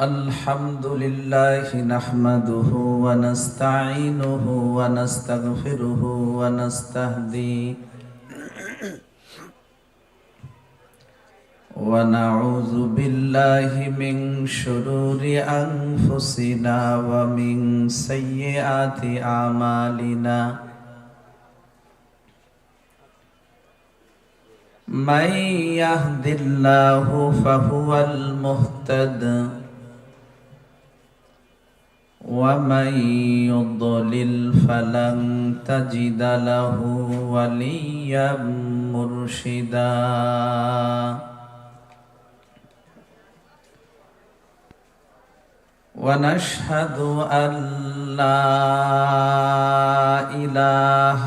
الحمد لله نحمده ونستعينه ونستغفره ونستهديه ونعوذ بالله من شرور أنفسنا ومن سيئات أعمالنا من يهد الله فهو المهتد ومن يضلل فلن تجد له وليا مرشدا ونشهد أن لا إله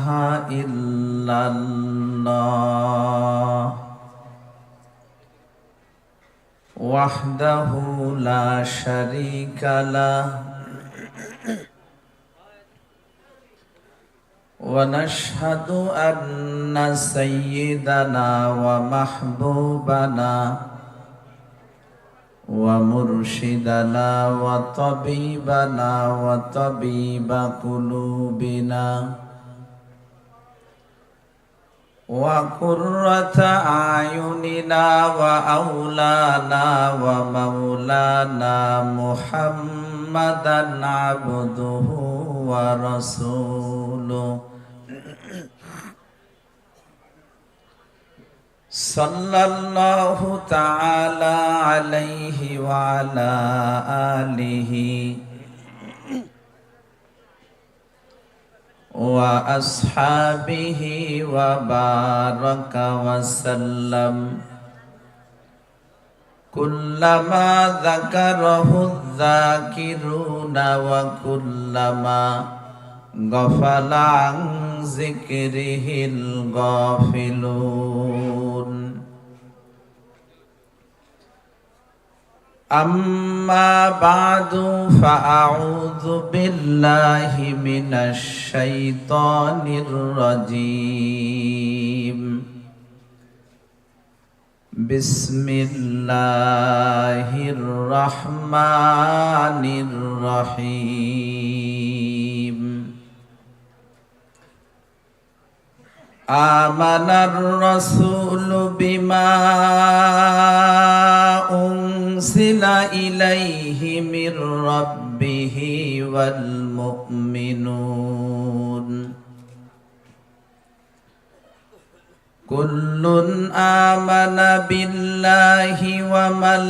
إلا الله وحده لا شريك له ونشهد أن سيدنا ومحبوبنا ومرشدنا وطبيبنا وطبيب قلوبنا وقرة أعيننا وأولانا ومولانا محمدا عبده ورسوله صلى الله تعالى عليه وعلى آله وأصحابه وبارك وسلم كلما ذكره الذاكرون وكلما غفل عن ذكره الغافلون أما بعد فأعوذ بالله من الشيطان الرجيم بسم الله الرحمن الرحيم آمن الرسول بما أنزل إليه من ربه والمؤمنون كل آمن بالله وملائكته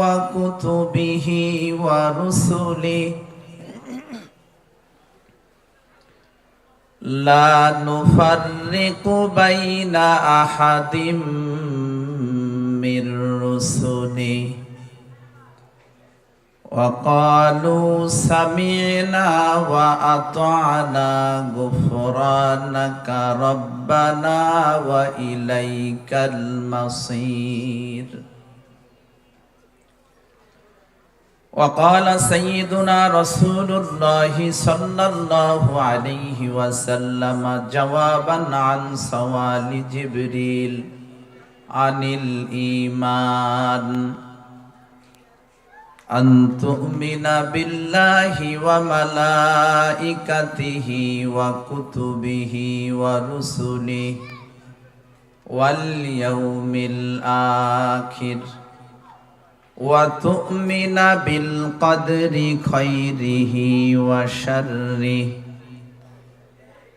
وكتبه ورسله لا نفرق بين أحد من رسله وقالوا سمعنا وأطعنا غفرانك ربنا وإليك المصير. وقال سيدنا رسول الله صلى الله عليه وسلم جوابا عن سوال جبريل. عن الإيمان أن تؤمن بالله وملائكته وكتبه ورسله واليوم الآخر وتؤمن بالقدر خيره وشره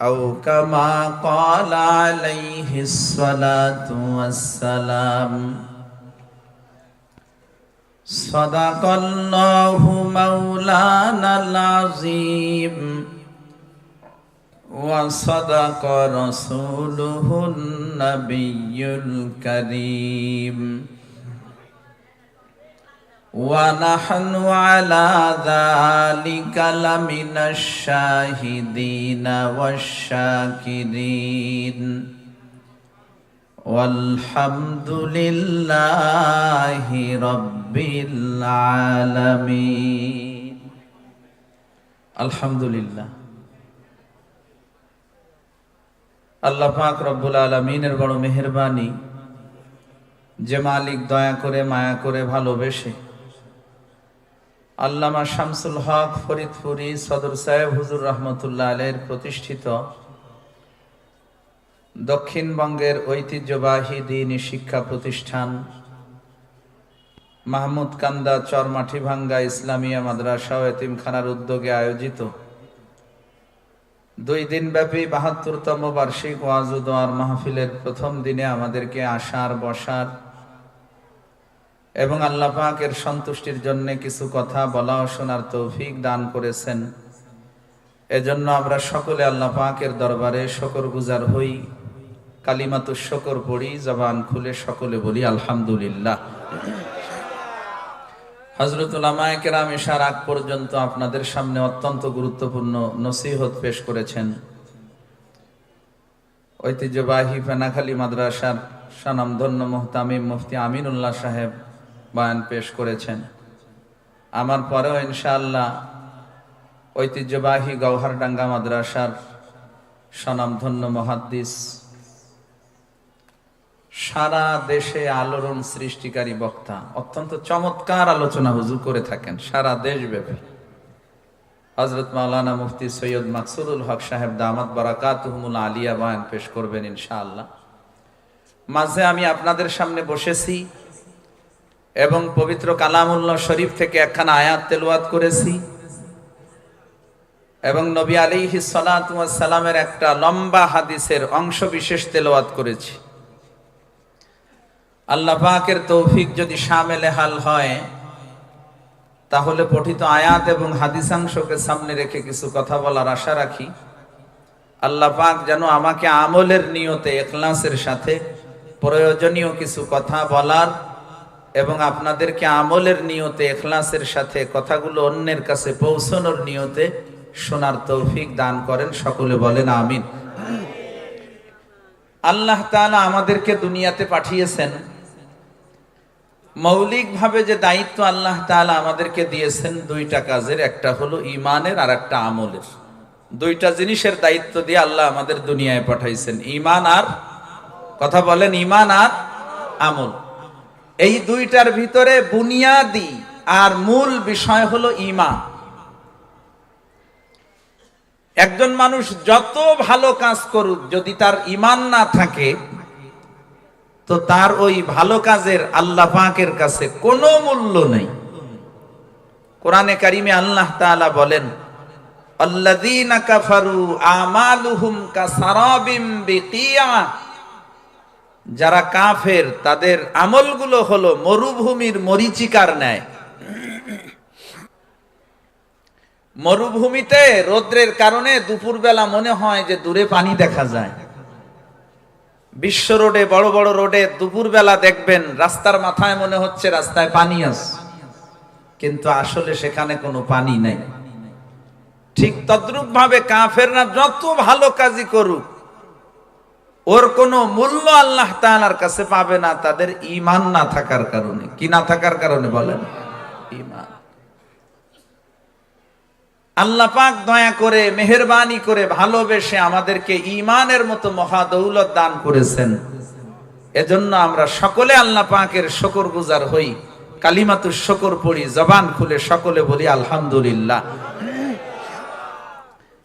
أو كما قال عليه الصلاة والسلام صدق الله مولانا العظيم وصدق رسوله النبي الكريم ونحن على ذلك لمن الشاهدين والشاكرين والحمد لله رب العالمين الحمد لله আল্লাহ পাক রব্বুল আলমিনের বড় মেহরবানি যে মালিক দয়া করে মায়া করে ভালোবেসে আল্লামা শামসুল হক ফরিদপুরি সদর সাহেব হুজুর রহমতুল্লাহ আলের প্রতিষ্ঠিত দক্ষিণবঙ্গের ঐতিহ্যবাহী দিনী শিক্ষা প্রতিষ্ঠান মাহমুদ কান্দা চরমাঠি ভাঙ্গা ইসলামিয়া মাদ্রাসা ও এতিমখানার উদ্যোগে আয়োজিত দুই দিন ব্যাপী বাহাত্তরতম বার্ষিক ওয়াজুদোয়ার মাহফিলের প্রথম দিনে আমাদেরকে আসার, বসার এবং আল্লাহ পাকের সন্তুষ্টির জন্য কিছু কথা বলা ও শোনার তৌফিক দান করেছেন। এজন্য আমরা সকলে আল্লাহ পাকের দরবারে শকর গুজার হই। কালিমাতু শকর পড়ি, জবান খুলে সকলে বলি, আলহামদুলিল্লাহ। হজরতুল্লামায় কেরাম এসার আগ পর্যন্ত আপনাদের সামনে অত্যন্ত গুরুত্বপূর্ণ নসিহত পেশ করেছেন। ঐতিহ্যবাহী ফেনাখালী মাদ্রাসার স্বনামধন্য মোহতামিম মুফতি আমিনুল্লাহ সাহেব বয়ান পেশ করেছেন। আমার পরেও ইনশাআল্লাহ ঐতিহ্যবাহী গৌহারডাঙ্গা মাদ্রাসার স্বনামধন্য মহাদ্দিস সারা দেশে আলোড়ন সৃষ্টিকারী বক্তা, অত্যন্ত চমৎকার আলোচনা হুজুর করে থাকেন সারা দেশ দেশব্যাপী হজরত মাওলানা মুফতি সৈয়দ মাকসুদুল হক সাহেব দামাত বারাকাতুহমুল আলিয়া বয়ান পেশ করবেন ইনশাআল্লাহ। মাঝে আমি আপনাদের সামনে বসেছি। এবং পবিত্র কালামুল্লাহ শরীফ থেকে একখানা আয়াত তেলওয়াত করেছি। এবং নবী আলিহি সালামের একটা লম্বা হাদিসের অংশ বিশেষ তেলাওয়াত করেছি। আল্লাহ পাকের তৌফিক যদি সামেলে হাল হয়, তাহলে পঠিত আয়াত এবং হাদিসাংশকে সামনে রেখে কিছু কথা বলার আশা রাখি। আল্লাহ পাক যেন আমাকে আমলের নিয়তে এখলাসের সাথে প্রয়োজনীয় কিছু কথা বলার এবং আপনাদেরকে আমলের নিয়তে, এখলাসের সাথে, কথাগুলো অন্যের কাছে পৌঁছানোর নিয়তে শোনার তৌফিক দান করেন। সকলে বলেন আমিন। আল্লাহ তাআলা আমাদেরকে দুনিয়াতে পাঠিয়েছেন। মৌলিকভাবে যে দায়িত্ব আল্লাহ তাআলা আমাদেরকে দিয়েছেন, দুইটা কাজের, একটা হলো ইমানের আর একটা আমলের। দুইটা জিনিসের দায়িত্ব দিয়ে আল্লাহ আমাদের দুনিয়ায় পাঠাইছেন। ইমান আর, কথা বলেন ইমান আর আমল। এই দুইটার ভিতরে বুনিয়াদি আর মূল বিষয় হলো ইমান একজন মানুষ যত ভালো কাজ করুক, যদি তার ইমান না থাকে, তো তার ওই ভালো কাজের আল্লাহ পাকের কাছে কোনো মূল্য নেই। কোরআনে কারিমে আল্লাহ তাআলা বলেন, আল্লাযীনা কাফারু আমালুহুম কাসারাবিম বিকিয়া যারা কাফের, তাদের আমলগুলো হলো মরুভূমির মরিচিকার ন্যায়। মরুভূমিতে রৌদ্রের কারণে দুপুরবেলা মনে হয় যে দূরে পানি দেখা যায়। বিশ্ব রোডে, বড় বড় রোডে দুপুরবেলা দেখবেন, রাস্তার মাথায় মনে হচ্ছে রাস্তায় পানি আছে। কিন্তু আসলে সেখানে কোনো পানি নেই। ঠিক তদ্রুপ ভাবে কাফেররা যত ভালো কাজই করুক ওর কোনো মূল্য আল্লাহ তাআলার কাছে পাবে না, তাদের ইমান না থাকার কারণে। কি না থাকার কারণে বলেন? ইমান আল্লাহ পাক দয়া করে, মেহরবানি করে, ভালোবেসে আমাদেরকে ইমানের মতো মহাদৌলত দান করেছেন। এজন্য আমরা সকলে আল্লাহ পাকের শকর গুজার হই, কালিমাতুর শকর পড়ি, জবান খুলে সকলে বলি আলহামদুলিল্লাহ।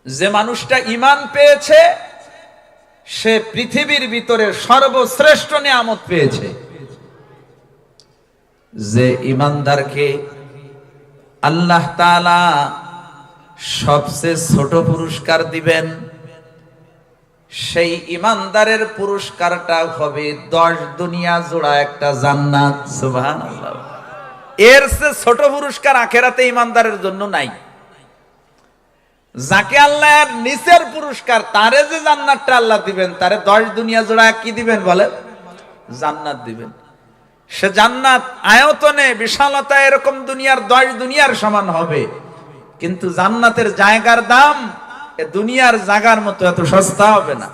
যে মানুষটা ইমান পেয়েছে সে পৃথিবীর ভিতরে সর্বশ্রেষ্ঠ নিয়ামত পেয়েছে। যে ইমানদারকে আল্লাহ তাআলা সবচেয়ে ছোট পুরস্কার দিবেন, সেই ইমানদারের পুরস্কারটা হবে দশ দুনিয়া জোড়া একটা জান্নাত। সুবহানাল্লাহ। এর চেয়ে ছোট পুরস্কার আখেরাতে ইমানদারের জন্য নাই। যাকে আল্লাহ নিচের পুরস্কার, তারে যে জান্নাতটা আল্লাহ দিবেন, তারে দশ দুনিয়া জোড়া কি দিবেন বলে জান্নাত দিবেন। সে জান্নাত আয়তনে বিশালতা এরকম দুনিয়ার দশ দুনিয়ার সমান হবে। কিন্তু জান্নাতের জায়গার দাম দুনিয়ার জায়গার মতো এত সস্তা হবে না।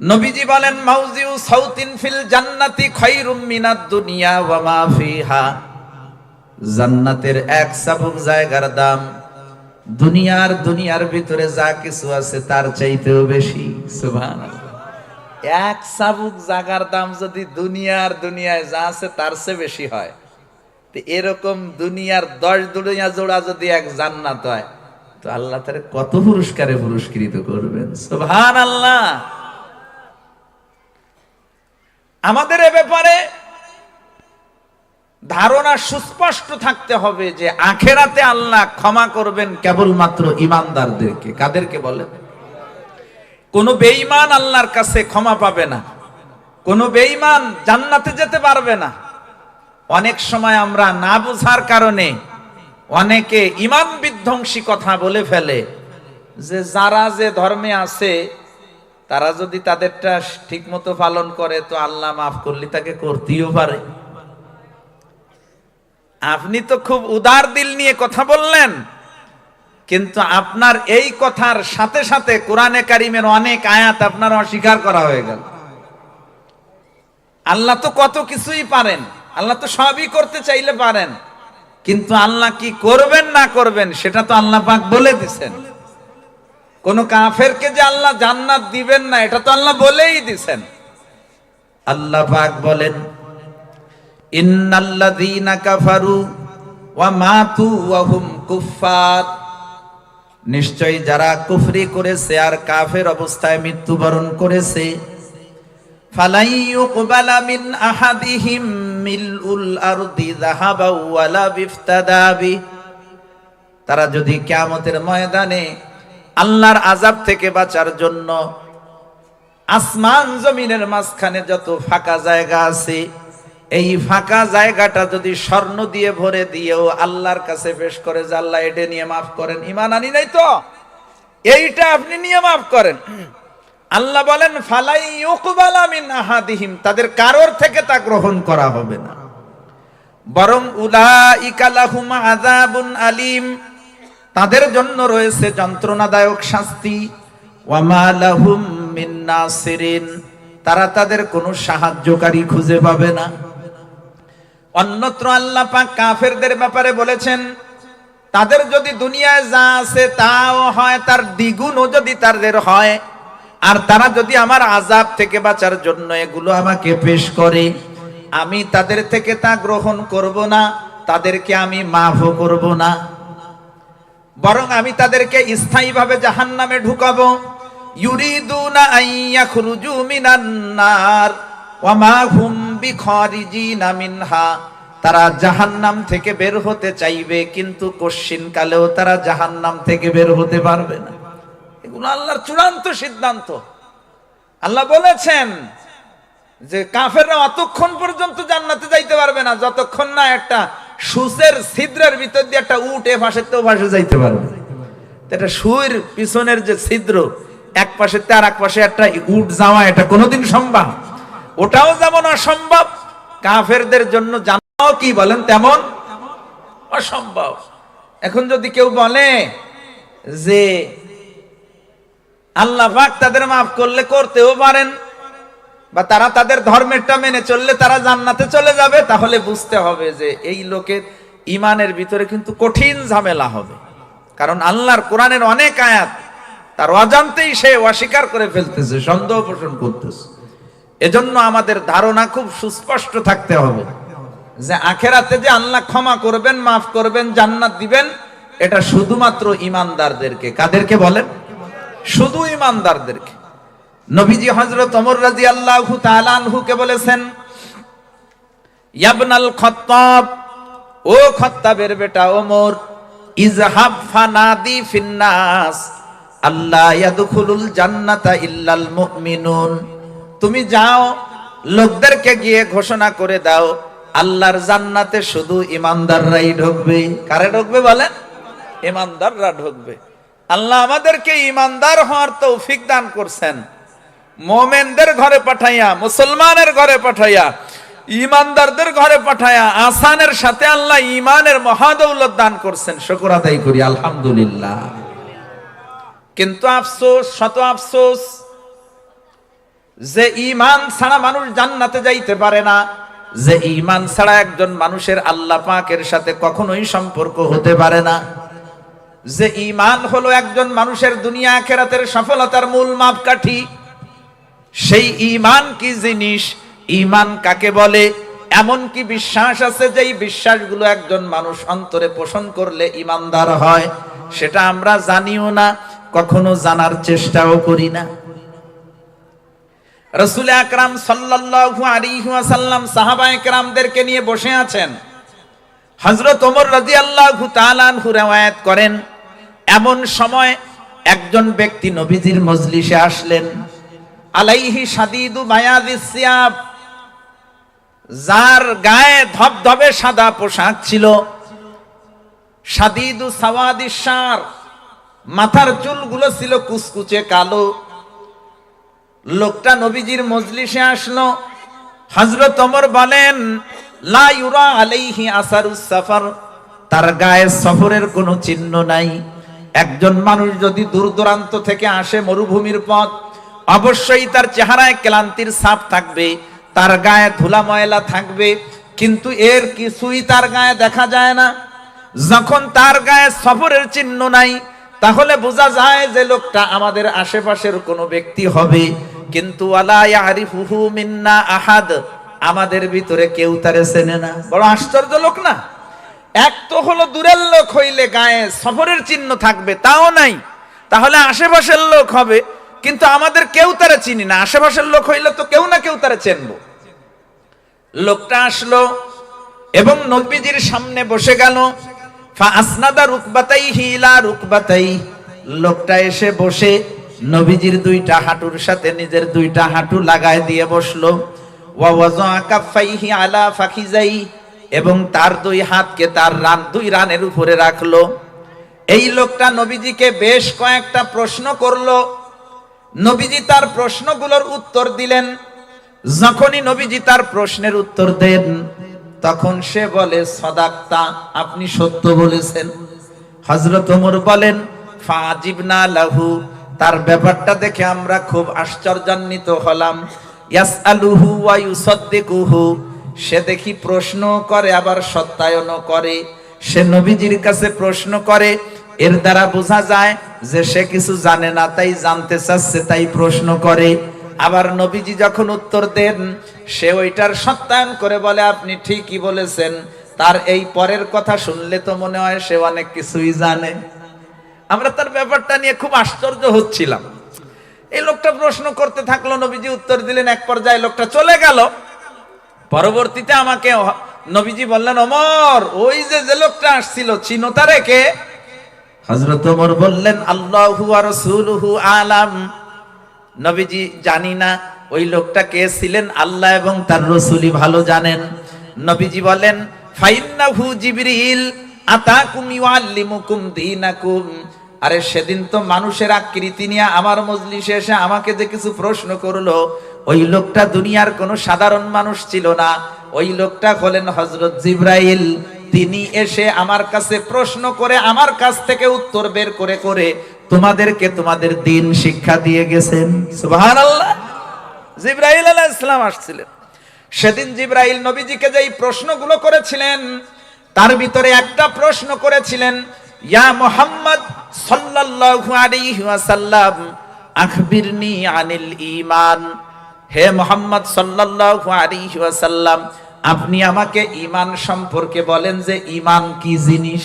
নবীজি বলেন, মাউজিউ সাউতিন ফিল জান্নাতি খায়রুম মিনাদ দুনিয়া ওয়া মা ফিহা। জান্নাতের এক চাবুক জায়গার দাম দুনিয়ার দুনিয়ার ভিতরে যা কিছু আছে তার চাইতেও বেশি, সুবহানাল্লাহ। এক চাবুক জাগার দাম যদি দুনিয়ার দুনিয়ায় যা আছে তার চেয়ে বেশি হয়, তো এরকম দুনিয়ার দশ দুনিয়া জোড়া যদি এক জান্নাত হয়, তো আল্লাহ তারে কত পুরস্কারে পুরস্কৃত করবেন সুবহান আল্লাহ আমাদের এ ব্যাপারে ধারণা সুস্পষ্ট থাকতে হবে যে আখেরাতে আল্লাহ ক্ষমা করবেন কেবলমাত্র ইমানদারদেরকে। কাদেরকে বলে কোন বেঈমান আল্লাহর কাছে ক্ষমা পাবে না। কোন বেঈমান জান্নাতে যেতে পারবে না। অনেক সময় আমরা না বুঝার কারণে অনেকে ইমান বিধ্বংসী কথা বলে ফেলে যে যারা যে ধর্মে আছে, তারা যদি তাদেরটা ঠিক মতো পালন করে, তো আল্লাহ মাফ করলে তাকে করতেও পারে। আপনি তো খুব উদার দিল নিয়ে কথা বললেন, কিন্তু আপনার এই কথার সাথে সাথে কোরআনে কারিমের অনেক আয়াত আপনার অস্বীকার করা হয়ে গেল। আল্লাহ তো কত কিছুই পারেন, আল্লাহ তো সবই করতে চাইলে পারেন, কিন্তু আল্লাহ কি করবেন না করবেন সেটা তো আল্লাহ পাক বলে দিছেন। কোন কাফেরকে যে আল্লাহ জান্নাত দিবেন না, এটা তো আল্লাহ বলেই দিছেন। আল্লাহ পাক বলেন ইন্নাল্লাযীনা ওয়া মাতু ওয়া নিশ্চয়ই যারা কুফরি করেছে আর কাফের অবস্থায় মৃত্যুবরণ করেছে। বিফতাদাবি তারা যদি কিয়ামতের ময়দানে আল্লাহর আযাব থেকে বাঁচার জন্য আসমান জমিনের মাঝখানে যত ফাঁকা জায়গা আছে এই ফাঁকা জায়গাটা যদি স্বর্ণ দিয়ে ভরে দিয়েও আল্লাহর কাছে পেশ করে যে আল্লাহ এটা নিয়ে মাফ করেন ইমান আনি নাই তো? এইটা আপনি নিয়ে মাফ করেন। আল্লাহ বলেন, ফালাই ইউকবালা মিন আহাদিহিম তাদের কারোর থেকে তা গ্রহণ করা হবে না। বরং উলাইকা লাহুম আযাবুন আলিম, তাদের জন্য রয়েছে যন্ত্রণাদায়ক শাস্তি। ওয়ামা লাহুম মিন নাসিরিন, তারা তাদের কোনো সাহায্যকারী খুঁজে পাবে না। অন্যত্র আল্লাহ পাক কাফেরদের ব্যাপারে বলেছেন, তাদের যদি দুনিয়ায় যা আছে তাও হয়, তার দ্বিগুণও যদি তাদের হয়, আর তারা যদি আমার আজাব থেকে বাঁচার জন্য এগুলো আমাকে পেশ করে, আমি তাদের থেকে তা গ্রহণ করব না, তাদেরকে আমি মাফও করব না। বরং আমি তাদেরকে স্থায়ীভাবে জাহান্নামে ঢুকাবো। ইউরিদুনা আইয়া খুরুজু মিনান নার ওয়া মা হুম বিখারিজিনা মিনহা। তারা জাহান্নাম থেকে বের হতে চাইবে, কিন্তু কশ্চিন কালেও তারা জাহান্নাম থেকে বের হতে পারবে না। এগুলো আল্লাহর চূড়ান্ত সিদ্ধান্ত। আল্লাহ বলেছেন যে কাফেররা অতক্ষণ পর্যন্ত জান্নাতে যাইতে পারবে না, যতক্ষণ না একটা সুসের ছিদ্রের ভিতর দিয়ে একটা উট এ পাশে তো পাশে যাইতে পারবে। এটা সুর পিছনের যে ছিদ্র, এক পাশে আর এক পাশে একটা উট যাওয়া, এটা কোনোদিন সম্ভব ওটাও যেমন অসম্ভব, কাফেরদের জন্য জানাও কি বলেন তেমন অসম্ভব। এখন যদি কেউ বলে যে আল্লাহ পাক তাদের মাফ করলে করতেও পারেন বা তারা তাদের ধর্মেরটা মেনে চললে তারা জান্নাতে চলে যাবে, তাহলে বুঝতে হবে যে এই লোকের ইমানের ভিতরে কিন্তু কঠিন ঝামেলা হবে। কারণ আল্লাহর কোরআনের অনেক আয়াত তার অজান্তেই সে অস্বীকার করে ফেলতেছে, সন্দেহ পোষণ করতেছে। এজন্য আমাদের ধারণা খুব সুস্পষ্ট থাকতে হবে। যে আখেরাতে যে আল্লাহ ক্ষমা করবেন, মাফ করবেন, জান্নাত দিবেন, এটা শুধুমাত্র ইমানদারদেরকে। কাদেরকে বলেন? শুধু ইমানদারদেরকে। নবীজি হজরত অমর রাজি আল্লাহ তালানহুকে বলেছেন, ইয়াবনাল খত্তাব, ও খত্তাবের বেটা ওমর, ইজহাব ফানাদি ফিন্নাস আল্লাহ ইয়াদখুলুল জান্নাতা ইল্লাল মুমিনুন। তুমি যাও, লোকদেরকে গিয়ে ঘোষণা করে দাও, আল্লাহর জান্নাতে শুধু ইমানদাররাই ঢুকবে। কারে ঢুকবে বলেন? ইমানদাররা ঢুকবে। আল্লাহ আমাদেরকে ইমানদার হওয়ার তৌফিক দান করছেন। মোমেনদের ঘরে পাঠাইয়া, মুসলমানের ঘরে পাঠাইয়া, ইমানদারদের ঘরে পাঠাইয়া, আসানের সাথে আল্লাহ ইমানের মহাদৌলত দান করছেন। শুকর আদায় করি, আলহামদুলিল্লাহ। কিন্তু আফসোস, শত আফসোস যে ইমান ছাড়া মানুষ জান্নাতে যাইতে পারে না, যে ইমান ছাড়া একজন মানুষের আল্লাহ পাকের সাথে কখনোই সম্পর্ক হতে পারে না। যে ইমান হলো একজন মানুষের দুনিয়া খেরাতের সফলতার মূল মাপকাঠি, সেই ইমান কি জিনিস ইমান কাকে বলে? এমন কি বিশ্বাস আছে যে এই বিশ্বাসগুলো একজন মানুষ অন্তরে পোষণ করলে ইমানদার হয়? সেটা আমরা জানিও না, কখনো জানার চেষ্টাও করি না। রসুল আকরাম সাল্লাল্লাহু আলাইহি ওয়াসাল্লাম সাহাবা একরামদেরকে নিয়ে বসে আছেন। হযরত ওমর রাদিয়াল্লাহু তাআলা আনহু রওয়ায়াত করেন, এমন সময় একজন ব্যক্তি নবীজির মজলিসে আসলেন। আলাইহি সাদিদু সিয়াব, যার গায়ে ধবধবে সাদা পোশাক ছিল। সাদিদু সাওয়াদিস শার, মাথার চুলগুলো ছিল কুচকুচে কালো। লোকটা নবীজির মজলিসে আসলো। হযরত ওমর বলেন আসারুস তার গায়ে সফরের কোনো চিহ্ন নাই। একজন মানুষ যদি দূর দূরান্ত থেকে আসে মরুভূমির পথ, অবশ্যই তার চেহারায় ক্লান্তির ছাপ থাকবে, তার গায়ে ধুলা ময়লা থাকবে, কিন্তু এর কিছুই তার গায়ে দেখা যায় না। যখন তার গায়ে সফরের চিহ্ন নাই তাহলে বোঝা যায় যে লোকটা আমাদের আশেপাশের কোনো ব্যক্তি হবে। কিন্তু মিন্না আহাদ, আমাদের ভিতরে কেউ তারে চেনে না। বড় আশ্চর্য লোক না? এক তো হলো দূরের লোক হইলে গায়ে সফরের চিহ্ন থাকবে, তাও নাই। তাহলে আশেপাশের লোক হবে, কিন্তু আমাদের কেউ তারা চিনি না। আশেপাশের লোক হইলে তো কেউ না কেউ তারা চেনবো। লোকটা আসলো এবং নবীজির সামনে বসে গেল। হিলা লোকটা এসে বসে নবীজির দুইটা হাঁটুর সাথে নিজের দুইটা হাঁটু লাগায় দিয়ে বসল। কাফাইহি আলা ফাখিজাই। এবং তার দুই হাতকে তার রান দুই রানের উপরে রাখল। এই লোকটা নবীজিকে বেশ কয়েকটা প্রশ্ন করল। নবীজি তার প্রশ্নগুলোর উত্তর দিলেন। যখনই নবীজি তার প্রশ্নের উত্তর দেন তখন সে বলে, সদাক্তা, আপনি সত্য বলেছেন। হজরত ওমর বলেন ফাজিব ফাজিবনা লাহু। তার ব্যাপারটা দেখে আমরা খুব আশ্চর্যান্বিত হলাম। ইয়াসআলুহু ওয়া ইউসাদ্দিকুহু। সে দেখি প্রশ্ন করে, আবার সত্যায়নও করে। সে নবীজির কাছে প্রশ্ন করে, এর দ্বারা বোঝা যায় যে সে কিছু জানে না, তাই জানতে চাচ্ছে, তাই প্রশ্ন করে। আবার নবীজি যখন উত্তর দেন, সে ওইটার সত্যায়ন করে বলে, আপনি ঠিকই বলেছেন। তার এই পরের কথা শুনলে তো মনে হয় সে অনেক কিছুই জানে। আমরা তার ব্যাপারটা নিয়ে খুব আশ্চর্য হচ্ছিলাম। এই লোকটা প্রশ্ন করতে থাকল, নবীজি উত্তর দিলেন, এক পর্যায়ে লোকটা চলে গেল। পরবর্তীতে আমাকে নবীজি বললেন, ওমর, ওই যে যে লোকটা আসছিল, চিনো তারে কে? হজরত ওমর বললেন, আল্লাহু আর আলাম। নবীজি জানি না, ওই লোকটা কে ছিলেন? আল্লাহ এবং তার রসুলই ভালো জানেন। নবীজি বলেন, ফাইন্নাহু জিবরিল, আতাকুম ইউআল্লিমুকুম দীনাকুম। আরে সেদিন তো মানুষের আকৃতি নিয়ে আমার মজলিসে এসে আমাকে যে কিছু প্রশ্ন করল, ওই লোকটা দুনিয়ার কোনো সাধারণ মানুষ ছিল না। ওই লোকটা হলেন হযরত জিব্রাইল। তিনি এসে আমার কাছে প্রশ্ন করে আমার কাছ থেকে উত্তর বের করে করে তোমাদেরকে তোমাদের দিন শিক্ষা দিয়ে গেছেন। সুবহানাল্লাহ। জিব্রাইল আলাইহিস সালাম আসছিলেন। সেদিন জিব্রাইল নবীজিকে যেই প্রশ্নগুলো করেছিলেন, তার ভিতরে একটা প্রশ্ন করেছিলেন, ইয়া মুহাম্মদ সাল্লাল্লাহু আলাইহি ওয়াসাল্লাম, আখবিরনি আনিল ঈমান। হে মোহাম্মদ সাল্লাল্লাহু আলাইহি ওয়াসাল্লাম, আপনি আমাকে ঈমান সম্পর্কে বলেন যে ঈমান কি জিনিস?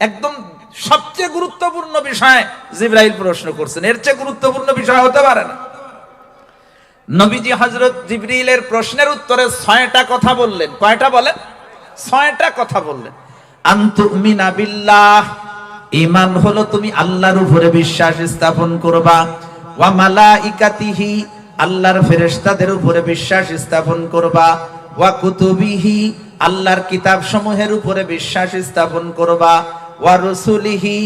একদম সবচেয়ে গুরুত্বপূর্ণ বিষয় জিব্রাইল প্রশ্ন করছেন। এর চেয়ে গুরুত্বপূর্ণ বিষয় হতে পারে না। নবীজি হজরত জিবরিলের প্রশ্নের উত্তরে ছয়টা কথা বললেন। কয়টা বলেন? ছয়টা কথা বললেন। আন্তুমিনা বিল্লাহ, ঈমান হলো তুমি আল্লাহর উপরে বিশ্বাস স্থাপন করবা। ওয়া মালাইকাতিহি, আল্লাহর ফেরেশতাদের উপরে বিশ্বাস স্থাপন করবা। ওয়া কুতুবিহি, আল্লাহর কিতাব সমূহের উপরে বিশ্বাস স্থাপন করবা। ওয়া রসুলিহি,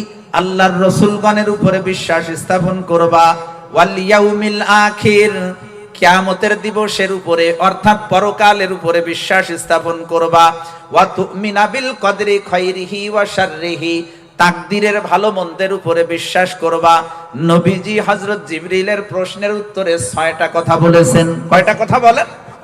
আল্লাহর রসুলগণের উপরে বিশ্বাস স্থাপন করবা। ওয়াল ইয়াউমিল আখির, কিয়ামতের দিবসের উপরে, অর্থাৎ পরকালের উপরে বিশ্বাস স্থাপন করবা। ওয়া তুমিনা বিল কদরি খাইরিহি ওয়া শাররিহি, তাকদিরের ভালো মন্দের উপরে বিশ্বাস করবা। নবীজি হযরত জিবরিলের প্রশ্নের উত্তরে ছয়টা কথা বলেছেন। কয়টা কথা বলেন?